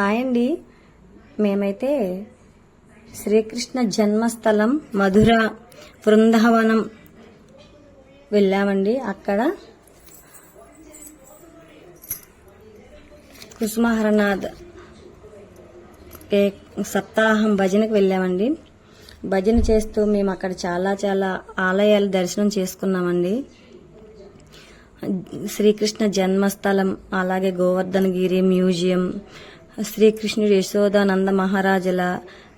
Hi అండి. మేమైతే శ్రీకృష్ణ జన్మస్థలం మధుర బృందావనం వెళ్ళామండి. అక్కడ కుసుమహరనాథ్ ఏ సప్తాహం భజనకు వెళ్ళామండి. భజన చేస్తూ మేము అక్కడ చాలా చాలా ఆలయాలు దర్శనం చేసుకున్నామండి. శ్రీకృష్ణ జన్మస్థలం అలాగే గోవర్ధనగిరి మ్యూజియం శ్రీకృష్ణుడు యశోదానంద మహారాజుల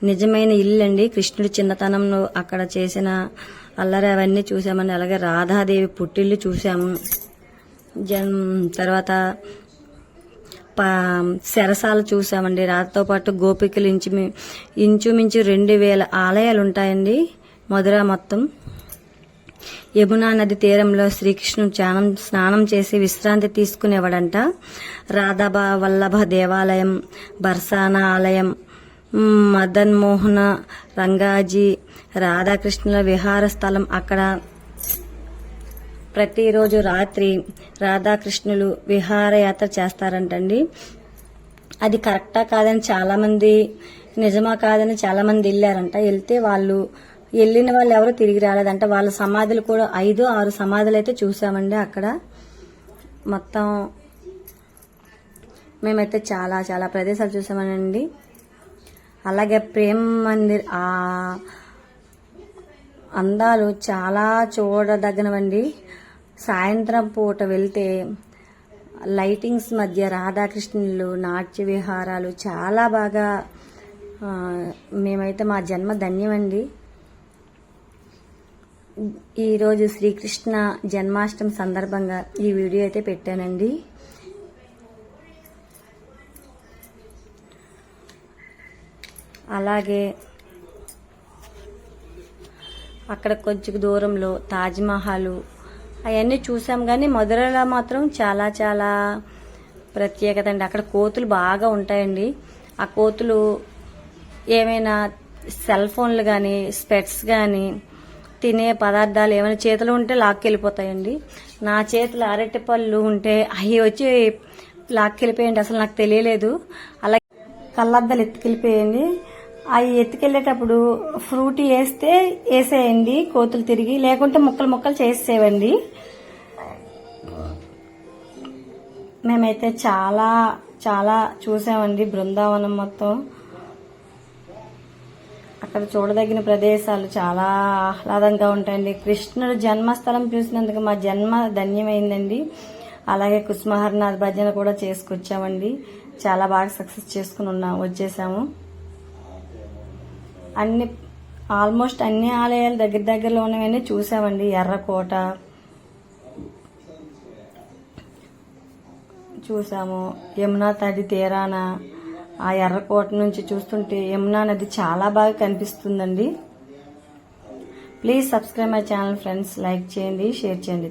నిజమైన ఇల్లు అండి కృష్ణుడి చిన్నతనంలో అక్కడ చేసిన అల్లరి అవన్నీ చూసామండి అలాగే రాధాదేవి పుట్టిల్లు చూసాము జన్ తర్వాత పా చూసామండి రాతతో పాటు గోపికలు ఇంచు ఇంచుమించు రెండు వేల ఆలయాలు ఉంటాయండి మధుర మొత్తం. యమునా నది తీరంలో శ్రీకృష్ణుడు స్నానం స్నానం చేసి విశ్రాంతి తీసుకునేవాడంట. రాధాబ వల్లభ దేవాలయం బర్సానా ఆలయం మదన్ మోహన రంగాజీ రాధాకృష్ణుల విహార స్థలం అక్కడ. ప్రతిరోజు రాత్రి రాధాకృష్ణులు విహారయాత్ర చేస్తారంటండి. అది కరెక్టా కాదని చాలామంది నిజమా కాదని చాలామంది వెళ్ళారంట వెళ్తే వాళ్ళు వెళ్ళిన వాళ్ళు ఎవరు తిరిగి రాలేదంట. వాళ్ళ సమాధులు కూడా ఐదు ఆరు సమాధులు అయితే చూసామండి అక్కడ. మొత్తం మేమైతే చాలా చాలా ప్రదేశాలు చూసామనండి. అలాగే ప్రేమ్ మందిర్ ఆ అందాలు చాలా చూడదగినవండి. సాయంత్రం పూట వెళ్తే లైటింగ్స్ మధ్య రాధాకృష్ణులు నాట్య విహారాలు చాలా బాగా మేమైతే మా జన్మ ధన్యమండి. ఈరోజు శ్రీకృష్ణ జన్మాష్టమి సందర్భంగా ఈ వీడియో అయితే పెట్టానండి. అలాగే అక్కడ కొంచెం దూరంలో తాజ్మహల్ అవన్నీ చూసాం కానీ మధురలో మాత్రం చాలా చాలా ప్రత్యేకత అండి. అక్కడ కోతులు బాగా ఉంటాయండి. ఆ కోతులు ఏమైనా సెల్ ఫోన్లు కానీ స్పెట్స్ కానీ తినే పదార్థాలు ఏమైనా చేతిలో ఉంటే లాక్కెళ్ళిపోతాయండి. నా చేతిలో అరటి పళ్ళు ఉంటే అవి వచ్చి లాక్కెళ్ళిపోయండి. అసలు నాకు తెలియలేదు. అలా కళ్ళద్దాలు ఎత్తుకెళ్ళిపోయండి. అవి ఎత్తుకెళ్ళేటప్పుడు ఫ్రూటీ వేస్తే వేసేయండి. కోతులు తిరిగి లేకుంటే ముక్కలు ముక్కలు చేసేవండి మేమైతే చాలా చాలా చూసామండి బృందావనం మొత్తం. అక్కడ చూడదగిన ప్రదేశాలు చాలా ఆహ్లాదంగా ఉంటాయండి. కృష్ణుడు జన్మస్థలం చూసినందుకు మా జన్మ ధన్యమైందండి. అలాగే కుస్మహర్నాథ్ భజన కూడా చేసుకొచ్చామండి. చాలా బాగా సక్సెస్ చేసుకుని ఉన్నాం వచ్చేసాము. అన్ని ఆల్మోస్ట్ అన్ని ఆలయాలు దగ్గర దగ్గరలో ఉన్నవన్నీ చూసామండి. ఎర్రకోట చూసాము. యమునా తడి తీరాన ఆ ఎర్రకోట నుంచి చూస్తుంటే యమునా నది చాలా బాగా కనిపిస్తుందండి. Please subscribe my channel friends like చేయండి షేర్ చేయండి.